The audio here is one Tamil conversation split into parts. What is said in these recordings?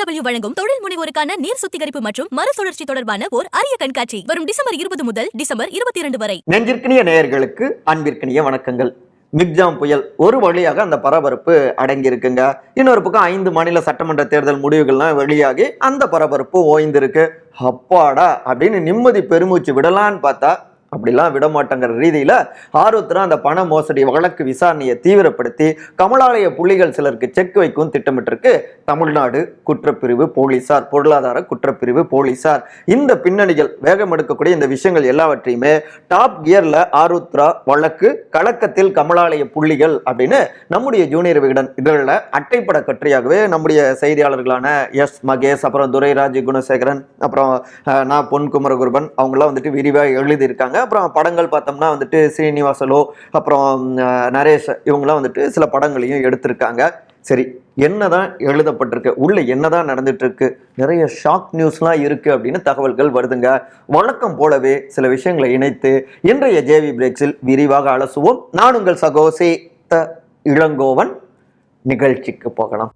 டபிள்யூ வழங்கும் தொழில் முனைவோருக்கான நீர் சுத்திகரிப்பு மற்றும் மறுசுழற்சி தொடர்பான ஓர் அரிய கண்காட்சி. வரும் டிசம்பர் இருபது முதல் டிசம்பர் இருபத்தி இரண்டு வரை. நெஞ்சிற்கினிய நேயர்களுக்கு அன்பிற்கினிய வணக்கங்கள். மிக்ஜாம் புயல் ஒரு வழியாக அந்த பரபரப்பு அடங்கியிருக்குங்க. இன்னொரு பக்கம் ஐந்து மாநில சட்டமன்ற தேர்தல் முடிவுகள்லாம் வெளியாகி அந்த பரபரப்பு ஓய்ந்திருக்கு. அப்பாடா அப்படின்னு நிம்மதி பெருமூச்சு விடலான்னு பார்த்தா அப்படிலாம் விட மாட்டேங்கிற ரீதியில் ஆருத்ரா அந்த பண மோசடி வழக்கு விசாரணையை தீவிரப்படுத்தி கமலாலய புள்ளிகள் சிலருக்கு செக் வைக்கும் திட்டமிட்டிருக்கு. தமிழ்நாடு குற்றப்பிரிவு போலீசார் பொருளாதார குற்றப்பிரிவு போலீசார். இந்த பின்னணிகள் வேகம் எடுக்கக்கூடிய இந்த விஷயங்கள் எல்லாவற்றையுமே டாப் கியர்ல ஆருத்ரா வழக்கு கலக்கத்தில் கமலாலய புள்ளிகள் அப்படின்னு நம்முடைய ஜூனியர் விகடன் இதழில் அட்டைப்பட கற்றியாகவே நம்முடைய செய்தியாளர்களான எஸ் மகேஷ் அப்புறம் துரைராஜ் குணசேகரன் அப்புறம் நான் பொன் குமரகுருபன் அவங்களாம் வந்துட்டு விரிவாக எழுதியிருக்காங்க. அப்புறம் படங்கள் பார்த்தோம்னா வந்துட்டு ஸ்ரீனிவாசலோ அப்புறம் நரேஷ் இவங்களாம் வந்துட்டு சில படங்களையும் எடுத்திருக்காங்க. சரி என்னதான் எழுதப்பட்டிருக்கு? உள்ள என்னதான் நடந்துட்டு இருக்கு நிறைய ஷாக் நியூஸ்லாம் இருக்கு அப்படின்னு தகவல்கள் வருதுங்க. வழக்கம் போலவே சில விஷயங்களை இணைத்து இன்றைய ஜேவி பிரேக்ஸில் விரிவாக அலசுவோம். நான் உங்கள் சகோசே இளங்கோவன். நிகழ்ச்சிக்கு போகலாம்.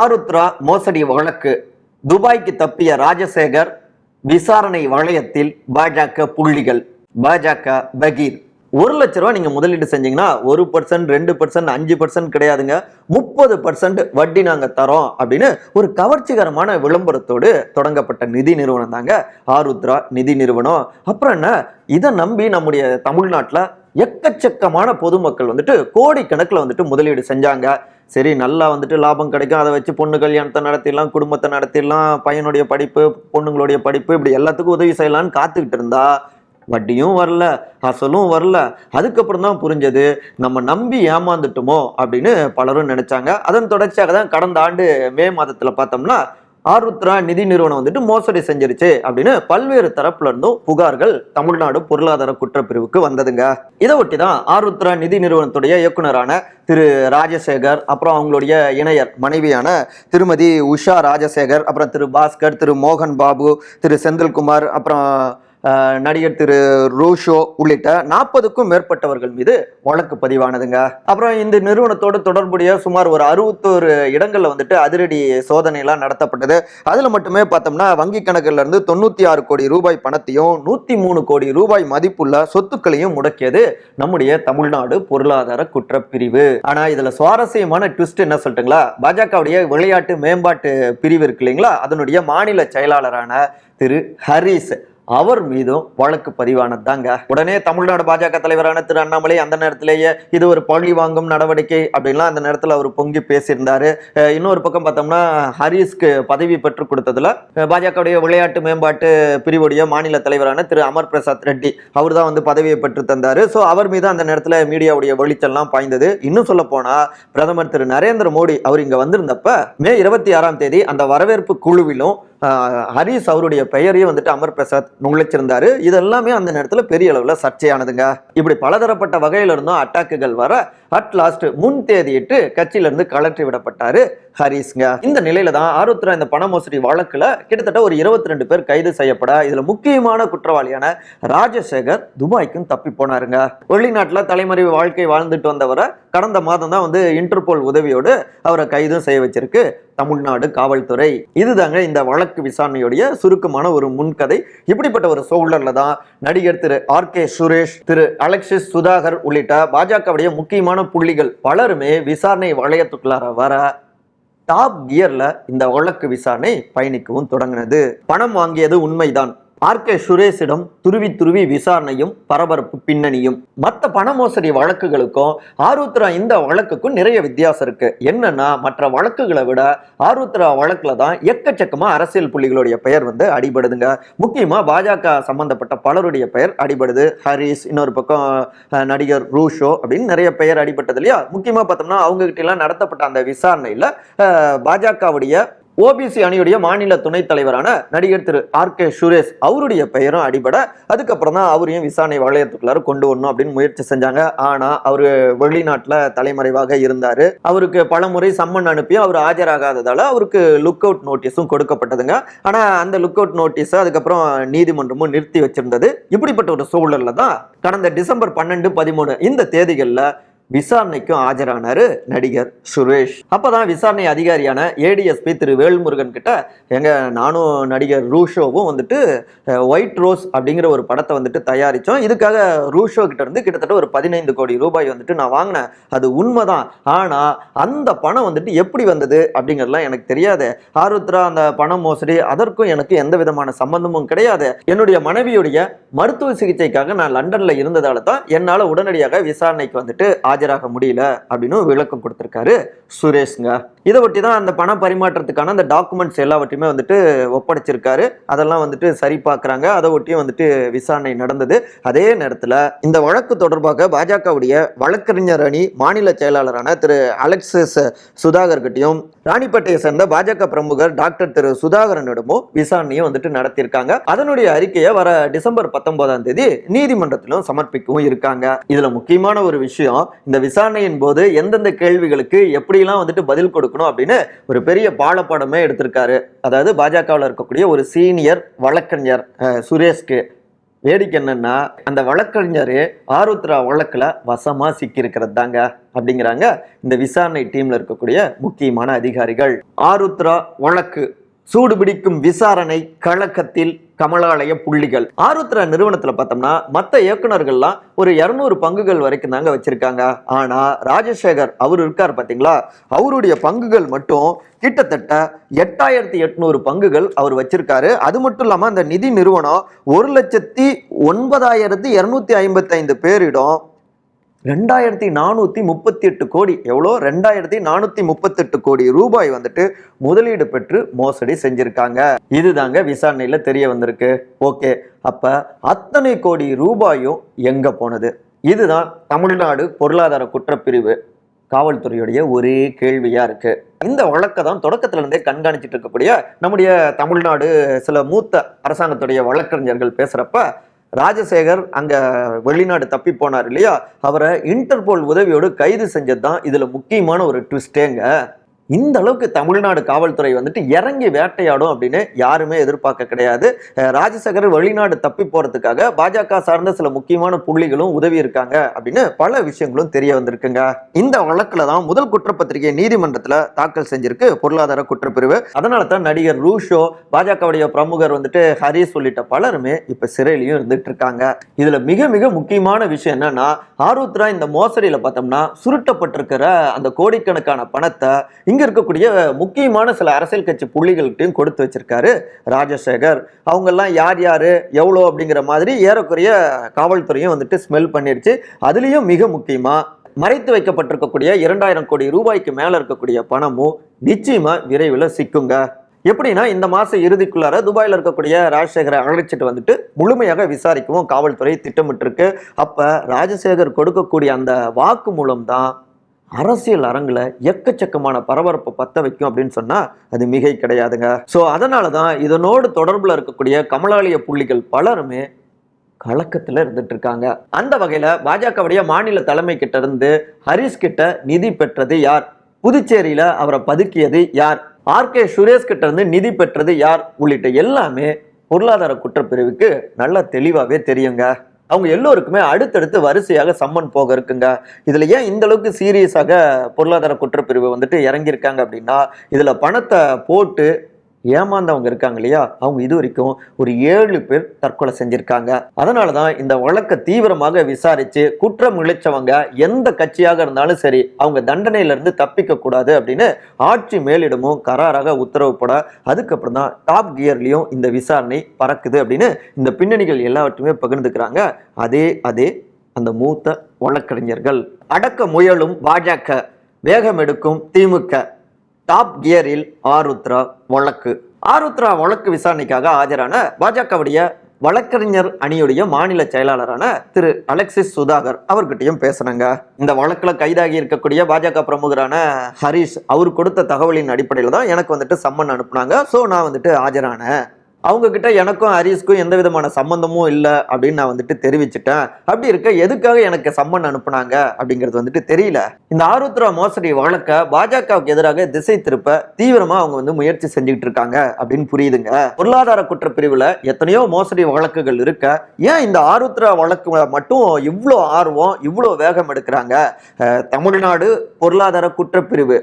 ஆருத்ரா மோசடி வழக்கு. துபாய்க்கு தப்பிய ராஜசேகர் விசாரணை வளையத்தில் பாஜக புள்ளிகள். பாஜக பகீர். ஒரு லட்ச ரூபா நீங்க முதலீடு செஞ்சீங்கன்னா ஒரு பர்சன்ட் ரெண்டு பர்சன்ட் அஞ்சு பர்சன்ட் கிடையாதுங்க. முப்பது பர்சன்ட் வட்டி நாங்க தரோம் அப்படின்னு ஒரு கவர்ச்சிகரமான விளம்பரத்தோடு தொடங்கப்பட்ட நிதி நிறுவனம் தாங்க ஆருத்ரா நிதி நிறுவனம். அப்புறம் என்ன? இதை நம்பி நம்முடைய தமிழ்நாட்டில் எக்கச்சக்கமான பொதுமக்கள் வந்துட்டு கோடிக்கணக்கில் வந்துட்டு முதலீடு செஞ்சாங்க. சரி நல்லா வந்துட்டு லாபம் கிடைக்கும். அதை வச்சு பொண்ணு கல்யாணத்தை நடத்திடலாம் குடும்பத்தை நடத்திடலாம் பையனுடைய படிப்பு பொண்ணுங்களுடைய படிப்பு இப்படி எல்லாத்துக்கும் உதவி செய்யலான்னு காத்துக்கிட்டு இருந்தா வட்டியும் வரல அசலும் வரல. அதுக்கப்புறம் தான் புரிஞ்சது நம்ம நம்பி ஏமாந்துட்டோமோ அப்படின்னு பலரும் நினைச்சாங்க. அதன் தொடர்ச்சியாக தான் கடந்த ஆண்டு மே மாதத்தில் பார்த்தோம்னா ஆருத்ரா நிதி நிறுவனம் வந்துட்டு மோசடி செஞ்சிருச்சு அப்படின்னு பல்வேறு தரப்புல இருந்தும் புகார்கள் தமிழ்நாடு பொருளாதார குற்றப்பிரிவுக்கு வந்ததுங்க. இதை ஒட்டி தான் ஆருத்ரா நிதி நிறுவனத்துடைய இயக்குனரான திரு ராஜசேகர் அப்புறம் அவங்களுடைய இணையர் மனைவியான திருமதி உஷா ராஜசேகர் அப்புறம் திரு பாஸ்கர் திரு மோகன் பாபு திரு செந்தில்குமார் அப்புறம் நடிகர் திரு ரூஷோ உள்ளிட்ட நாற்பதுக்கும் மேற்பட்டவர்கள் மீது வழக்கு பதிவானதுங்க. அப்புறம் இந்த நிறுவனத்தோடு தொடர்புடைய சுமார் ஒரு அறுபத்தோரு இடங்களில் வந்துட்டு அதிரடி சோதனையெல்லாம் நடத்தப்பட்டது. அதில் மட்டுமே பார்த்தோம்னா வங்கி கணக்கிலிருந்து இருந்து ஆறு கோடி ரூபாய் பணத்தையும் நூற்றி மூணு கோடி ரூபாய் மதிப்புள்ள சொத்துக்களையும் முடக்கியது நம்முடைய தமிழ்நாடு பொருளாதார குற்றப்பிரிவு. ஆனால் இதில் சுவாரஸ்யமான ட்விஸ்ட் என்ன சொல்லட்டுங்களா பாஜகவுடைய விளையாட்டு மேம்பாட்டு பிரிவு இருக்கு இல்லைங்களா? அதனுடைய மாநில செயலாளரான திரு ஹரிஸ் அவர் மீதும் வழக்கு பதிவானது தாங்க உடனே தமிழ்நாடு பாஜக தலைவரான திரு அண்ணாமலை அந்த நேரத்திலேயே இது ஒரு பழி வாங்கும் நடவடிக்கை அப்படின்லாம் அந்த நேரத்தில் அவர் பொங்கி பேசியிருந்தாரு. இன்னொரு பக்கம் பார்த்தோம்னா ஹரிஸ்க்கு பதவி பெற்றுக் கொடுத்ததுல பாஜகவுடைய விளையாட்டு மேம்பாட்டு பிரிவுடைய மாநில தலைவரான திரு அமர் பிரசாத் ரெட்டி அவர் தான் வந்து பதவியை பெற்று தந்தாரு. ஸோ அவர் மீது அந்த நேரத்தில் மீடியாவுடைய வெளிச்சல்லாம் பாய்ந்தது. இன்னும் சொல்ல போனால் பிரதமர் திரு நரேந்திர மோடி அவர் இங்கே வந்திருந்தப்ப மே இருபத்தி ஆறாம் தேதி அந்த வரவேற்பு குழுவிலும் ஹரிஸ் அவருடைய பெயரையும் வந்துட்டு அமர் பிரசாத் நுழைச்சிருந்தாரு இதெல்லாமே அந்த நேரத்தில் பெரிய அளவில் சர்ச்சையானதுங்க. இப்படி பலதரப்பட்ட வகையில் இருந்தும் அட்டாக்குகள் வர அட் லாஸ்ட் முன் தேதியிட்டு கட்சியிலிருந்து கலற்றி விடப்பட்டார் ஹரிஸ்ங்க இந்த நிலையில தான் ஆருத்ரா இந்த பண மோசடி வழக்குல கிட்டத்தட்ட ஒரு இருபத்தி ரெண்டு பேர் கைது செய்யப்பட இதுல முக்கியமான குற்றவாளியான ராஜசேகர் துபாய்க்கும் தப்பி போனாருங்க. வெளிநாட்டுல தலைமறைவு வாழ்க்கை வாழ்ந்துட்டு வந்தவரை கடந்த மாதம் தான் வந்து இன்டர்போல் உதவியோடு அவரை கைதும் செய்ய வச்சிருக்கு தமிழ்நாடு காவல்துறை. இதுதாங்க இந்த வழக்கு விசாரணையுடைய சுருக்கமான ஒரு முன்கதை. இப்படிப்பட்ட ஒரு சூழல்ல தான் நடிகர் Thiru R K Suresh Thiru Alexis Sudhakar உள்ளிட்ட பாஜகவுடைய முக்கியமான புள்ளிகள் பலருமே விசாரணை வளையத்துக்குள்ளார வர டாப் கியர்ல இந்த வழக்கு விசாரணை பயணிக்கவும் தொடங்கினது. பணம் வாங்கியது உண்மைதான். ஆர் கே சுரேஷிடம் துருவி துருவி விசாரணையும் பரபரப்பு பின்னணியும். மற்ற பண மோசடி வழக்குகளுக்கும் ஆருத்ரா இந்த வழக்குக்கும் நிறைய வித்தியாசம் இருக்கு. என்னன்னா மற்ற வழக்குகளை விட ஆருத்ரா வழக்குல தான் எக்கச்சக்கமா அரசியல் புள்ளிகளுடைய பெயர் வந்து அடிபடுதுங்க. முக்கியமா பாஜக சம்பந்தப்பட்ட பலருடைய பெயர் அடிபடுது. ஹரிஸ் இன்னொரு பக்கம் நடிகர் ரூஷோ அப்படின்னு நிறைய பெயர் அடிபட்டது இல்லையா? முக்கியமா பார்த்தோம்னா அவங்க கிட்ட எல்லாம் நடத்தப்பட்ட அந்த விசாரணையில பாஜகவுடைய ஓபிசி அணியுடைய மாநில துணைத் தலைவரான நடிகர் திரு ஆர் கே சுரேஷ் அவருடைய பெயரும் அடிபட அதுக்கப்புறம் தான் அவரையும் விசாரணை வளையத்துக்குள்ளார கொண்டு வரணும் அப்படின்னு முயற்சி செஞ்சாங்க. ஆனா அவரு வெளிநாட்டுல தலைமறைவாக இருந்தாரு. அவருக்கு பலமுறை சம்மன் அனுப்பி அவர் ஆஜராகாததால அவருக்கு லுக் அவுட் நோட்டீஸும் கொடுக்கப்பட்டதுங்க. ஆனா அந்த லுக் அவுட் நோட்டீஸை அதுக்கப்புறம் நீதிமன்றமும் நிறுத்தி வச்சிருந்தது. இப்படிப்பட்ட ஒரு சூழல்ல தான் கடந்த டிசம்பர் பன்னெண்டு பதிமூணு இந்த தேதிகளில் விசாரணைக்கும் ஆஜரானார் நடிகர் சுரேஷ். அப்பதான் விசாரணை அதிகாரியான ஏடிஎஸ்பி திரு வேல்முருகன் கிட்ட எங்கள் நானும் நடிகர் ரூஷோவும் வந்துட்டு ஒயிட் ரோஸ் அப்படிங்கிற ஒரு படத்தை வந்துட்டு தயாரித்தோம் இதுக்காக ரூஷோ கிட்ட இருந்து கிட்டத்தட்ட ஒரு பதினைந்து கோடி ரூபாய் வந்துட்டு நான் வாங்கினேன். அது உண்மைதான். ஆனால் அந்த பணம் வந்துட்டு எப்படி வந்தது அப்படிங்கிறதுலாம் எனக்கு தெரியாது. ஆருத்ரா அந்த பணம் மோசடி அதற்கும் எனக்கு எந்த விதமான சம்பந்தமும் கிடையாது. என்னுடைய மனைவியுடைய மருத்துவ சிகிச்சைக்காக நான் லண்டனில் இருந்ததால தான் என்னால் உடனடியாக விசாரணைக்கு வந்துட்டு ஆஜராக முடியல அப்படின்னு விளக்கம் கொடுத்திருக்காரு சுரேஷ்ங்க. இதை ஒட்டி தான் அந்த பண பரிமாற்றத்துக்கான அந்த டாக்குமெண்ட்ஸ் எல்லாவற்றையுமே வந்துட்டு ஒப்படைச்சிருக்காரு. அதெல்லாம் வந்துட்டு சரி பார்க்குறாங்க. அதை ஒட்டியும் வந்துட்டு விசாரணை நடந்தது. அதே நேரத்தில் இந்த வழக்கு தொடர்பாக பாஜகவுடைய வழக்கறிஞர் அணி மாநில செயலாளரான திரு அலெக்சிஸ் சுதாகர் கிட்டையும் ராணிப்பேட்டையை சேர்ந்த பாஜக பிரமுகர் டாக்டர் திரு சுதாகரனிடமும் விசாரணையும் வந்துட்டு நடத்தியிருக்காங்க. அதனுடைய அறிக்கையை வர டிசம்பர் பத்தொன்பதாம் தேதி நீதிமன்றத்திலும் சமர்ப்பிக்கவும் இருக்காங்க. இதுல முக்கியமான ஒரு விஷயம் இந்த விசாரணையின் போது எந்தெந்த கேள்விகளுக்கு எப்படிலாம் வந்துட்டு பதில் கொடுக்கணும் அப்படின்னு ஒரு பெரிய பாலப்படமே எடுத்திருக்காரு. அதாவது பாஜகவில் இருக்கக்கூடிய ஒரு சீனியர் வழக்கறிஞர் சுரேஷ்க்கு வேடிக்கை என்னன்னா அந்த வழக்கறிஞர் ஆருத்ரா வழக்குல வசமா சிக்கியிருக்கிறது தாங்க அப்படிங்கிறாங்க இந்த விசாரணை டீம்ல இருக்கக்கூடிய முக்கியமான அதிகாரிகள். ஆருத்ரா வழக்கு சூடுபிடிக்கும் விசாரணை கழகத்தில் கமலாலய புள்ளிகள். ஆருத்ரா நிறுவனத்துல பார்த்தோம்னா மற்ற இயக்குனர்கள்லாம் ஒரு இருநூறு பங்குகள் வரைக்கும் தாங்க வச்சிருக்காங்க. ஆனா ராஜசேகர் அவர் இருக்கார் பாத்தீங்களா அவருடைய பங்குகள் மட்டும் கிட்டத்தட்ட எட்டாயிரத்தி எட்நூறு பங்குகள் அவர் வச்சிருக்காரு. அது மட்டும் இல்லாம அந்த நிதி நிறுவனம் ஒரு லட்சத்தி ஒன்பதாயிரத்தி இரநூத்தி ஐம்பத்தி ஐந்து பேரிடம் ரெண்டாயிரத்தி நானூற்றி முப்பத்தி எட்டு கோடி. எவ்வளோ? ரெண்டாயிரத்தி நானூற்றி முப்பத்தெட்டு கோடி ரூபாய் வந்துட்டு முதலீடு பெற்று மோசடி செஞ்சுருக்காங்க. இதுதாங்க விசாரணையில் தெரிய வந்திருக்கு. ஓகே. அப்போ அத்தனை கோடி ரூபாயும் எங்கே போனது? இதுதான் தமிழ்நாடு பொருளாதார குற்றப்பிரிவு காவல்துறையுடைய ஒரே கேள்வியா இருக்கு. இந்த வழக்கை தான் தொடக்கத்துல இருந்தே கண்காணிச்சிட்டு இருக்கக்கூடிய நம்முடைய தமிழ்நாடு சில மூத்த அரசாங்கத்துடைய வழக்கறிஞர்கள் பேசுறப்ப ராஜசேகர் அங்கே வெளிநாடு தப்பி போனார் இல்லையா? அவரை இன்டர்போல் உதவியோடு கைது செஞ்சது தான் இதில் முக்கியமான ஒரு ட்விஸ்டேங்க இந்த அளவுக்கு தமிழ்நாடு காவல்துறை வந்துட்டு இறங்கி வேட்டையாடும் அப்படின்னு யாருமே எதிர்பார்க்க கிடையாது. அஹ் ராஜசேகர் வெளிநாடு தப்பி போறதுக்காக பாஜக சார்ந்த சில முக்கியமான புள்ளிகளும் உதவி இருக்காங்க அப்படின்னு பல விஷயங்களும் தெரிய வந்திருக்குங்க. இந்த வழக்குல தான் முதல் குற்றப்பத்திரிகை நீதிமன்றத்துல தாக்கல் செஞ்சிருக்கு பொருளாதார குற்றப்பிரிவு. அதனால தான் நடிகர் ரூஷோ பாஜகவுடைய பிரமுகர் வந்துட்டு ஹரிஸ் உள்ளிட்ட பலருமே இப்ப சிறையிலையும் இருந்துட்டு இருக்காங்க. இதுல மிக மிக முக்கியமான விஷயம் என்னன்னா ஆருத்ரா இந்த மோசடியில பார்த்தோம்னா சுருட்டப்பட்டிருக்கிற அந்த கோடிக்கணக்கான பணத்தை இங்க இருக்கக்கூடிய முக்கியமான சில அரசியல் கட்சி புள்ளிகள்கிட்டையும் கொடுத்து வச்சிருக்காரு ராஜசேகர். அவங்கெல்லாம் யார் யார் எவ்வளோ அப்படிங்கிற மாதிரி ஏறக்குறைய காவல்துறையும் வந்துட்டு ஸ்மெல் பண்ணிடுச்சு அதுலயும் மிக முக்கியமாக மறைத்து வைக்கப்பட்டிருக்கக்கூடிய இரண்டாயிரம் கோடி ரூபாய்க்கு மேலே இருக்கக்கூடிய பணமும் நிச்சயமாக விரைவில் சிக்குங்க. எப்படின்னா இந்த மாதம் இறுதிக்குள்ளார துபாயில இருக்கக்கூடிய ராஜசேகரை அழைச்சிட்டு வந்துட்டு முழுமையாக விசாரிக்கவும் காவல்துறை திட்டமிட்டிருக்கு. அப்போ ராஜசேகர் கொடுக்கக்கூடிய அந்த வாக்கு மூலம் தான் அரசியல் அரங்கில் எக்கச்சக்கமான பரபரப்பை பத்த வைக்கும் அப்படின்னு சொன்னால் அது மிகை கிடையாதுங்க. ஸோ அதனால தான் இதனோடு தொடர்பில் இருக்கக்கூடிய கமலாலய புள்ளிகள் பலருமே கலக்கத்தில் இருந்துட்டு இருக்காங்க. அந்த வகையில் பாஜகவுடைய மாநில தலைமை கிட்ட இருந்து ஹரிஸ் கிட்ட நிதி பெற்றது யார்? புதுச்சேரியில் அவரை பதுக்கியது யார்? ஆர்கே சுரேஷ் கிட்ட இருந்து நிதி பெற்றது யார்? உள்ளிட்ட எல்லாமே பொருளாதார குற்றப்பிரிவுக்கு நல்லா தெளிவாகவே தெரியுங்க. அவங்க எல்லோருக்குமே அடுத்தடுத்து வரிசையாக சம்மன் போக இருக்குங்க. இதுல ஏன் இந்த அளவுக்கு சீரியஸாக பொருளாதார குற்றப்பிரிவு வந்துட்டு இறங்கியிருக்காங்க அப்படின்னா இதுல பணத்தை போட்டு ஏமாந்தவங்க இருக்காங்க இல்லையா? அவங்க இது வரைக்கும் ஒரு ஏழு பேர் தற்கொலை செஞ்சிருக்காங்க. அதனால தான் இந்த வழக்கை தீவிரமாக விசாரித்து குற்றம் இழைச்சவங்க எந்த கட்சியாக இருந்தாலும் சரி அவங்க தண்டனையிலேருந்து தப்பிக்கக்கூடாது தப்பிக்க கூடாது அப்படின்னு ஆட்சி மேலிடமும் கராராக உத்தரவு போட அதுக்கப்புறம் தான் டாப் கியர்லேயும் இந்த விசாரணை பறக்குது அப்படின்னு இந்த பின்னணிகள் எல்லாவற்றையுமே பகிர்ந்துக்கிறாங்க. அதே அதே அந்த மூத்த வழக்கறிஞர்கள். அடக்க முயலும் பாஜக வேகம் எடுக்கும் திமுக. டாப் கியரில் ஆருத்ரா வழக்கு. ஆருத்ரா வழக்கு விசாரணைக்காக ஆஜரான பாஜகவுடைய வழக்கறிஞர் அணியுடைய மாநில செயலாளரான திரு அலெக்சிஸ் சுதாகர் அவர்கிட்டயும் பேசுனாங்க. இந்த வழக்கில் கைதாகி இருக்கக்கூடிய பாஜக பிரமுகரான ஹரிஷ் அவர் கொடுத்த தகவலின் அடிப்படையில் தான் எனக்கு வந்துட்டு சம்மன் அனுப்புனாங்க. ஸோ நான் வந்துட்டு ஆஜரானேன். அவங்கக்கிட்ட எனக்கும் ஹரிஸ்க்கும் எந்த விதமான சம்மந்தமும் இல்லை அப்படின்னு நான் வந்துட்டு தெரிவிச்சிட்டேன். அப்படி இருக்க எதுக்காக எனக்கு சம்மன் அனுப்புனாங்க அப்படிங்கிறது வந்துட்டு தெரியல. இந்த ஆருத்ரா மோசடி வழக்க பாஜகவுக்கு எதிராக திசை திருப்ப தீவிரமா அவங்க வந்து முயற்சி செஞ்சுக்கிட்டு இருக்காங்க அப்படின்னு புரியுதுங்க. பொருளாதார குற்றப்பிரிவுல எத்தனையோ மோசடி வழக்குகள் இருக்க ஏன் இந்த ஆருத்ரா வழக்கு மட்டும் இவ்வளோ ஆர்வம் இவ்வளோ வேகம் எடுக்கிறாங்க? தமிழ்நாடு பொருளாதார குற்றப்பிரிவு.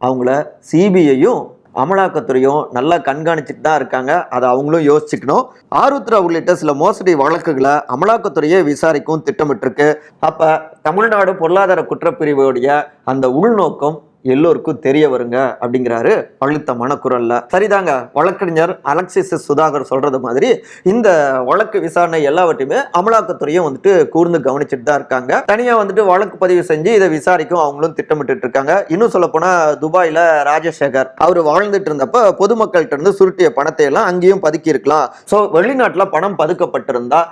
அவங்கள சிபிஐயும் அமலாக்கத்துறையும் நல்லா கண்காணிச்சுட்டு தான் இருக்காங்க. அதை அவங்களும் யோசிச்சுக்கணும். ஆருத்ரா உள்ளிட்ட சில மோசடி வழக்குகளை அமலாக்கத்துறையே விசாரிக்கும் திட்டமிட்டிருக்கு. அப்போ தமிழ்நாடு பொருளாதார குற்றப்பிரிவுடைய அந்த உள்நோக்கம் எல்லோருக்கும் தெரிய வருங்க அப்படிங்கிறாரு அழுத்தமான குரல்ல சரிதாங்க வழக்கறிஞர் அலெக்சிஸ் சுதாகர் சொல்றது மாதிரி இந்த வழக்கு விசாரணை எல்லாவற்றையுமே அமலாக்கத்துறையும் வந்துட்டு கூர்ந்து கவனிச்சுட்டு தான் இருக்காங்க. தனியா வந்துட்டு வழக்கு பதிவு செஞ்சு இதை விசாரிக்கும் அவங்களும் திட்டமிட்டு இருக்காங்க. இன்னும் சொல்ல போனா துபாயில ராஜசேகர் அவர் வாழ்ந்துட்டு இருந்தப்ப பொதுமக்கள்கிட்ட இருந்து சுருட்டிய பணத்தை எல்லாம் அங்கேயும் பதுக்கி இருக்கலாம். ஸோ வெளிநாட்டுல பணம் பதுக்கப்பட்டிருந்தா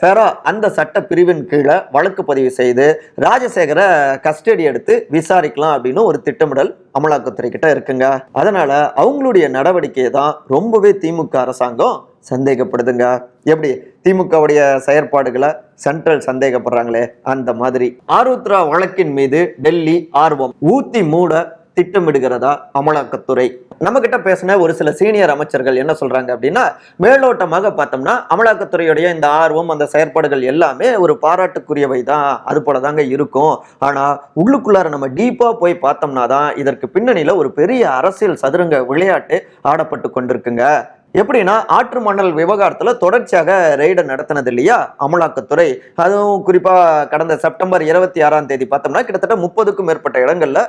ஃபெரா அந்த சட்ட பிரிவின் கீழே வழக்கு பதிவு செய்து ராஜசேகரை கஸ்டடி எடுத்து விசாரிக்கலாம் அப்படின்னு ஒரு திட்டமிடல் அமலாக்கத்துறை கிட்ட இருக்குங்க. அதனால அவங்களுடைய நடவடிக்கையை தான் ரொம்பவே திமுக அரசாங்கம் சந்தேகப்படுதுங்க. எப்படி? திமுகவுடைய செயற்பாடுகளை சென்ட்ரல் சந்தேகப்படுறாங்களே அந்த மாதிரி. ஆருத்ரா வழக்கின் மீது டெல்லி ஆர்வம். ஊத்தி மூட திட்டமிடுகிறதா அமலாக்கத்துறை? நம்ம கிட்ட பேசின ஒரு சில சீனியர் அமைச்சர்கள் என்ன சொல்றாங்க அப்படின்னா மேலோட்டமாக பார்த்தோம்னா அமலாக்கத்துறையுடைய இந்த ஆர்வம் அந்த செயற்பாடுகள் எல்லாமே ஒரு பாராட்டுக்குரியவை தான். அது போல தாங்க இருக்கும். ஆனா உள்ளுக்குள்ளார நம்ம டீப்பா போய் பார்த்தோம்னா தான் இதற்கு பின்னணியில ஒரு பெரிய அரசியல் சதுரங்க விளையாட்டு ஆடப்பட்டு கொண்டிருக்குங்க. எப்படின்னா ஆற்று மணல் விவகாரத்தில் தொடர்ச்சியாக ரெய்டு நடத்தினது இல்லையா? அமலாக்கத்துறை. அதுவும் குறிப்பாக கடந்த செப்டம்பர் இருபத்தி ஆறாம் தேதி பார்த்தோம்னா கிட்டத்தட்ட முப்பதுக்கும் மேற்பட்ட இடங்களில்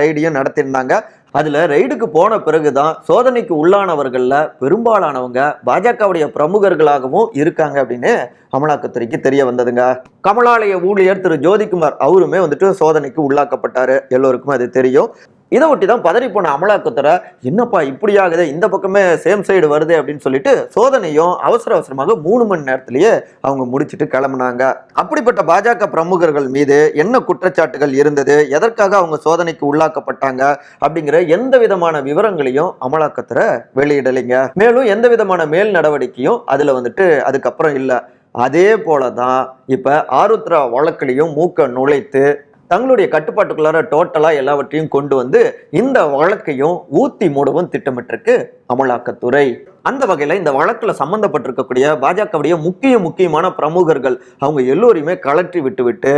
ரெய்டையும் நடத்தியிருந்தாங்க. அதில் ரெய்டுக்கு போன பிறகுதான் சோதனைக்கு உள்ளானவர்களில் பெரும்பாலானவங்க பாஜகவுடைய பிரமுகர்களாகவும் இருக்காங்க அப்படின்னு அமலாக்கத்துறைக்கு தெரிய வந்ததுங்க. கமலாலய ஊழியர் திரு ஜோதிக்குமார் அவருமே வந்துட்டு சோதனைக்கு உள்ளாக்கப்பட்டாரு. எல்லோருக்கும் அது தெரியும். இதை ஒட்டி தான் பதறி போன அமலாக்கத்துறை என்னப்பா இப்படி ஆகுது? இந்த பக்கமே சேம் சைடு வருது அப்படின்னு சொல்லிட்டு சோதனையும் அவசர அவசரமாக மூணு மணி நேரத்திலேயே அவங்க முடிச்சுட்டு கிளம்புனாங்க. அப்படிப்பட்ட பாஜக பிரமுகர்கள் மீது என்ன குற்றச்சாட்டுகள் இருந்தது? எதற்காக அவங்க சோதனைக்கு உள்ளாக்கப்பட்டாங்க? அப்படிங்கிற எந்த விதமான விவரங்களையும் அமலாக்கத்துறை வெளியிடலைங்க. மேலும் எந்த விதமான மேல் நடவடிக்கையும் அதுல வந்துட்டு அதுக்கப்புறம் இல்லை. அதே போலதான் இப்ப ஆருத்ரா வழக்கிலையும் மூக்க நுழைத்து தங்களுடைய கட்டுப்பாட்டுக்குள்ளார டோட்டலாக எல்லாவற்றையும் கொண்டு வந்து இந்த வழக்கையும் ஊத்தி மூடவும் திட்டமிட்டிருக்கு அமலாக்கத்துறை. அந்த வகையில் இந்த வழக்கில் சம்மந்தப்பட்டிருக்கக்கூடிய பாஜகவுடைய முக்கிய முக்கியமான பிரமுகர்கள் அவங்க எல்லோரையுமே கலற்றி விட்டுவிட்டு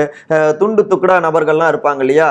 துண்டு துக்குடா நபர்கள்லாம் இருப்பாங்க இல்லையா?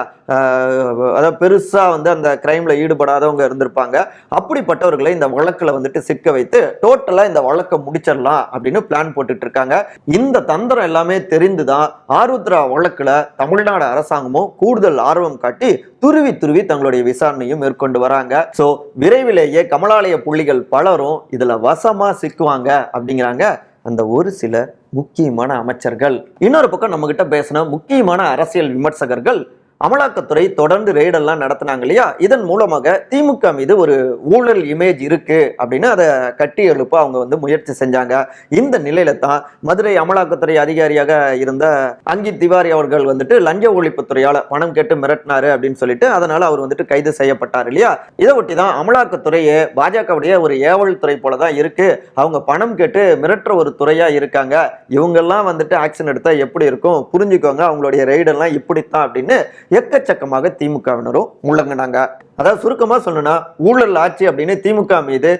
அதாவது பெருசாக வந்து அந்த கிரைமில் ஈடுபடாதவங்க இருந்திருப்பாங்க. அப்படிப்பட்டவர்களை இந்த வழக்கில் வந்துட்டு சிக்க வைத்து டோட்டலாக இந்த வழக்கை முடிச்சிடலாம் அப்படின்னு பிளான் போட்டுட்டு இருக்காங்க. இந்த தந்திரம் எல்லாமே தெரிந்து தான் ஆருத்ரா வழக்கில் தமிழ்நாடு அரசாங்கமும் கூடுதல் ஆர்வம் காட்டி துருவி துருவி தங்களுடைய விசாரணையும் மேற்கொண்டு வராங்க. சோ விரைவிலேயே கமலாலய புள்ளிகள் பலரும் இதுல வசமா சிக்குவாங்க அப்படிங்கிறாங்க அந்த ஒரு சில முக்கியமான அமைச்சர்கள். இன்னொரு பக்கம் நம்ம கிட்ட பேசின முக்கியமான அரசியல் விமர்சகர்கள் அமலாக்கத்துறை தொடர்ந்து ரெய்டெல்லாம் நடத்தினாங்க இல்லையா? இதன் மூலமாக திமுக மீது ஒரு ஊழல் இமேஜ் இருக்கு அப்படின்னு அதை கட்டி எழுப்ப அவங்க வந்து முயற்சி செஞ்சாங்க. இந்த நிலையில தான் மதுரை அமலாக்கத்துறை அதிகாரியாக இருந்த அங்கித் திவாரி அவர்கள் வந்துட்டு லஞ்ச ஒழிப்புத்துறையால பணம் கேட்டு மிரட்டினாரு அப்படின்னு சொல்லிட்டு அதனால அவர் வந்துட்டு கைது செய்யப்பட்டார் இல்லையா? இதை ஒட்டி தான் அமலாக்கத்துறையே பாஜகவுடைய ஒரு ஏவல் துறை போல தான் இருக்கு. அவங்க பணம் கேட்டு மிரட்டுற ஒரு துறையா இருக்காங்க. இவங்கெல்லாம் வந்துட்டு ஆக்ஷன் எடுத்தா எப்படி இருக்கும்? புரிஞ்சுக்கோங்க. அவங்களுடைய ரெய்டெல்லாம் இப்படித்தான் அப்படின்னு எக்கச்சக்கமாக திமுகவினரும் முழங்கினாங்க. அதாவது சுருக்கமா சொல்லணும்னா ஊழல் ஆட்சி அப்படின்னு திமுக மீது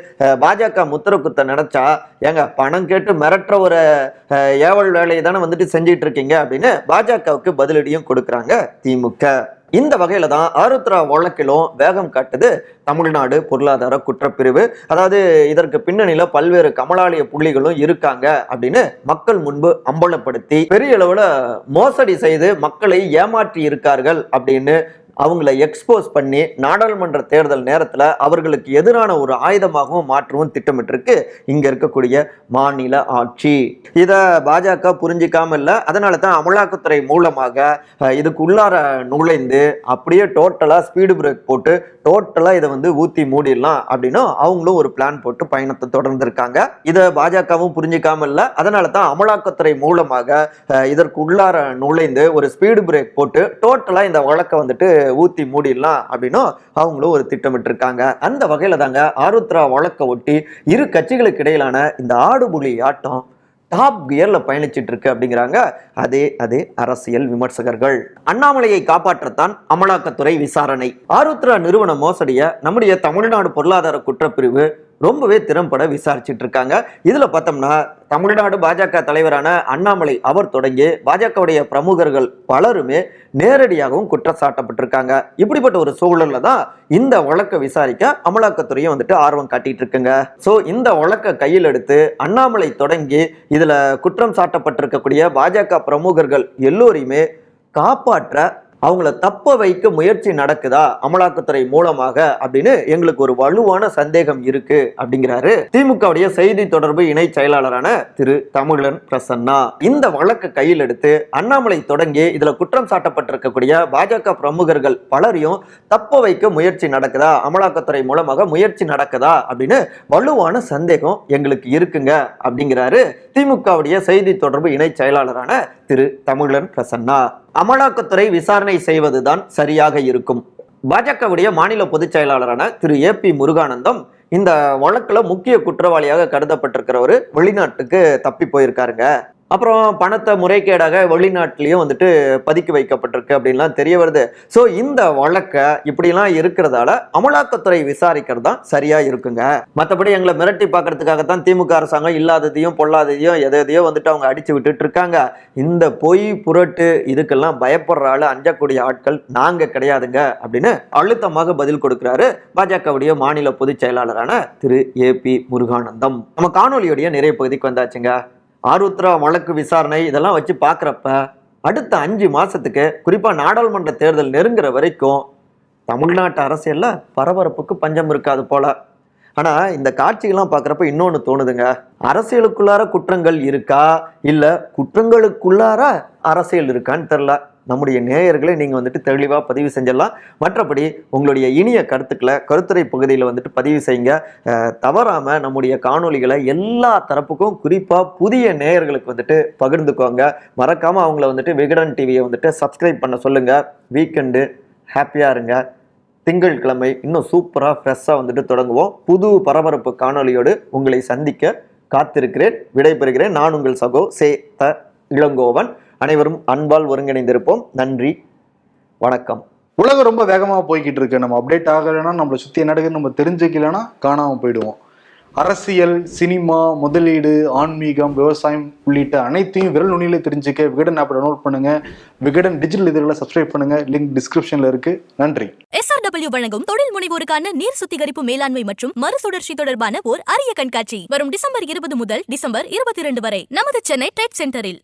பாஜக முத்திர குத்த நினைச்சா ஏங்க பணம் கேட்டு மிரட்டுற ஒரு ஏவல் வேலையை தானே வந்துட்டு செஞ்சிட்டு இருக்கீங்க அப்படின்னு பாஜகவுக்கு பதிலடியும் கொடுக்குறாங்க திமுக. இந்த வகையில தான் ஆருத்ரா வழக்கிலும் வேகம் காட்டுது தமிழ்நாடு பொருளாதார குற்றப்பிரிவு. அதாவது இதற்கு பின்னணியில பல்வேறு கமலாலய புள்ளிகளும் இருக்காங்க அப்படின்னு மக்கள் முன்பு அம்பலப்படுத்தி பெரிய அளவுல மோசடி செய்து மக்களை ஏமாற்றி இருக்கார்கள் அப்படின்னு அவங்கள எக்ஸ்போஸ் பண்ணி நாடாளுமன்ற தேர்தல் நேரத்தில் அவர்களுக்கு எதிரான ஒரு ஆயுதமாகவும் மாற்றவும் திட்டமிட்டிருக்கு இங்க இருக்கக்கூடிய மாநில ஆட்சி. இதை பாஜக புரிஞ்சிக்காம இல்லை. அதனால தான் அமலாக்கத்துறை மூலமாக இதுக்கு உள்ளார நுழைந்து அப்படியே டோட்டலாக ஸ்பீடு பிரேக் போட்டு டோட்டலாக இதை வந்து ஊற்றி மூடிடலாம் அப்படின்னு அவங்களும் ஒரு பிளான் போட்டு பயணத்தை தொடர்ந்துருக்காங்க இதை பாஜகவும் புரிஞ்சுக்காம இல்லை. அதனால தான் அமலாக்கத்துறை மூலமாக இதற்கு உள்ளார நுழைந்து ஒரு ஸ்பீடு பிரேக் போட்டு டோட்டலாக இந்த வழக்கை வந்துட்டு ஊற்றி மூடிடலாம் அப்படின்னு அவங்களும் ஒரு திட்டமிட்டிருக்காங்க. அந்த வகையில் தாங்க ஆருத்ரா வழக்கை ஒட்டி இரு கட்சிகளுக்கு இடையிலான இந்த ஆடுபுலி ஆட்டம் டாப் கியர்ல பயணிச்சிட்டு இருக்கு அப்படிங்கிறாங்க. அதே அதே அரசியல் விமர்சகர்கள். அண்ணாமலையை காப்பாற்றத்தான் அமலாக்கத்துறை விசாரணை. ஆருத்ரா நிறுவன மோசடிய நம்முடைய தமிழ்நாடு பொருளாதார குற்றப்பிரிவு ரொம்பவே திறம்பட விசாரிச்சுட்டு இருக்காங்க இதில் பார்த்தோம்னா தமிழ்நாடு பாஜக தலைவரான அண்ணாமலை அவர் தொடங்கி பாஜகவுடைய பிரமுகர்கள் பலருமே நேரடியாகவும் குற்றம் சாட்டப்பட்டிருக்காங்க இப்படிப்பட்ட ஒரு சூழல்ல தான் இந்த வழக்கை விசாரிக்க அமலாக்கத்துறையும் வந்துட்டு ஆர்வம் காட்டிட்டு இருக்குங்க ஸோ இந்த வழக்கை கையில் எடுத்து அண்ணாமலை தொடங்கி இதில் குற்றம் சாட்டப்பட்டிருக்கக்கூடிய பாஜக பிரமுகர்கள் எல்லோரையுமே காப்பாற்ற அவங்கள தப்ப வைக்க முயற்சி நடக்குதா அமலாக்கத்துறை மூலமாக அப்படின்னு எங்களுக்கு ஒரு வலுவான சந்தேகம் இருக்கு அப்படிங்கிறாரு. திமுகவுடைய செய்தி தொடர்பு இணை செயலாளரான திரு தமிழன் பிரசன்னா. இந்த வழக்கு கையில் எடுத்து அண்ணாமலை தொடங்கி இதுல குற்றம் சாட்டப்பட்டிருக்கக்கூடிய பாஜக பிரமுகர்கள் பலரையும் தப்ப வைக்க முயற்சி நடக்குதா அமலாக்கத்துறை மூலமாக முயற்சி நடக்குதா அப்படின்னு வலுவான சந்தேகம் எங்களுக்கு இருக்குங்க அப்படிங்கிறாரு திமுகவுடைய செய்தி தொடர்பு இணை செயலாளரான திரு தமிழன் பிரசன்னா. அமலாக்கத்துறை விசாரணை செய்வதுதான் சரியாக இருக்கும். பாஜகவுடைய மாநில பொதுச் செயலாளரான திரு ஏ பி முருகானந்தம் இந்த வழக்கில் முக்கிய குற்றவாளியாக கருதப்பட்டிருக்கிறவர் வெளிநாட்டுக்கு தப்பி போயிருக்காருங்க. அப்புறம் பணத்தை முறைகேடாக வெளிநாட்டிலையும் வந்துட்டு பதுக்கி வைக்கப்பட்டிருக்கு அப்படின்லாம் தெரிய வருது. ஸோ இந்த வழக்கை இப்படிலாம் இருக்கிறதால அமலாக்கத்துறை விசாரிக்கிறது தான் சரியா இருக்குங்க. மற்றபடி எங்களை மிரட்டி பார்க்கறதுக்காகத்தான் திமுக அரசாங்கம் இல்லாததையும் பொல்லாததையும் எதை எதையோ வந்துட்டு அவங்க அடிச்சு விட்டுட்டு இருக்காங்க. இந்த பொய் புரட்டு இதுக்கெல்லாம் பயப்படுற ஆளு அஞ்சக்கூடிய ஆட்கள் நாங்க கிடையாதுங்க அப்படின்னு அழுத்தமாக பதில் கொடுக்கிறாரு பாஜகவுடைய மாநில பொதுச் செயலாளரான திரு ஏ பி முருகானந்தம். நம்ம காணொலியுடைய நிறைய பகுதிக்கு வந்தாச்சுங்க. ஆருத்ரா வழக்கு விசாரணை இதெல்லாம் வச்சு பார்க்குறப்ப அடுத்த அஞ்சு மாதத்துக்கு குறிப்பாக நாடாளுமன்ற தேர்தல் நெருங்குற வரைக்கும் தமிழ்நாட்டு அரசியலில் பரபரப்புக்கு பஞ்சம் இருக்காது போல. ஆனால் இந்த காட்சிகள்லாம் பார்க்குறப்ப இன்னொன்று தோணுதுங்க. அரசியலுக்குள்ளார குற்றங்கள் இருக்கா? இல்லை குற்றங்களுக்குள்ளார அரசியல் இருக்கான்னு தெரில நம்முடைய நேயர்களை நீங்கள் வந்துட்டு தெளிவாக பதிவு செஞ்சிடலாம். மற்றபடி உங்களுடைய இனிய கருத்துக்களை கருத்துரை பகுதியில் வந்துட்டு பதிவு செய்யுங்க. தவறாமல் நம்முடைய காணொளிகளை எல்லா தரப்புக்கும் குறிப்பாக புதிய நேயர்களுக்கு வந்துட்டு பகிர்ந்துக்கோங்க. மறக்காமல் அவங்கள வந்துட்டு விகடன் டிவியை வந்துட்டு சப்ஸ்கிரைப் பண்ண சொல்லுங்கள் வீக்கெண்டு ஹாப்பியாக இருங்க. திங்கட்கிழமை இன்னும் சூப்பராக ஃப்ரெஷ்ஷாக வந்துட்டு தொடங்குவோம். புது பரபரப்பு காணொளியோடு உங்களை சந்திக்க காத்திருக்கிறேன். விடைபெறுகிறேன். நான் உங்கள் சகோ சே த இளங்கோவன். அனைவரும் அன்பால் ஒருங்கிணைந்திருப்போம். நன்றி. வணக்கம். உலகம் ரொம்ப வேகமா போய்கிட்டு இருக்கு. நம்ம அப்டேட் ஆகலைன்னா நம்மளை சுத்தி என்ன நடக்குதுன்னு நம்ம தெரிஞ்சுக்கலைன்னா காணாம போயிடுவோம். அரசியல் சினிமா முதலீடு ஆன்மீகம் விவசாயம் உள்ளிட்ட அனைத்தையும் விரல் நுனியில தெரிஞ்சுக்க விகடன் ஆப் டவுன்லோட் பண்ணுங்க. விகடன் டிஜிட்டல் இதழில் சப்ஸ்கிரைப் பண்ணுங்க. லிங்க் டிஸ்கிரிப்ஷன்ல இருக்கு. நன்றி. எஸ்ஆர்டபிள்யூ வழங்கும் தொழில் முனைவோருக்கான நீர் சுத்திகரிப்பு மேலாண்மை மற்றும் மறுசுழற்சி தொடர்பான ஓர் அரிய கண்காட்சி. வரும் டிசம்பர் இருபது முதல் டிசம்பர் இருபத்தி இரண்டு வரை. நமது சென்னை ட்ரேட் சென்டரில்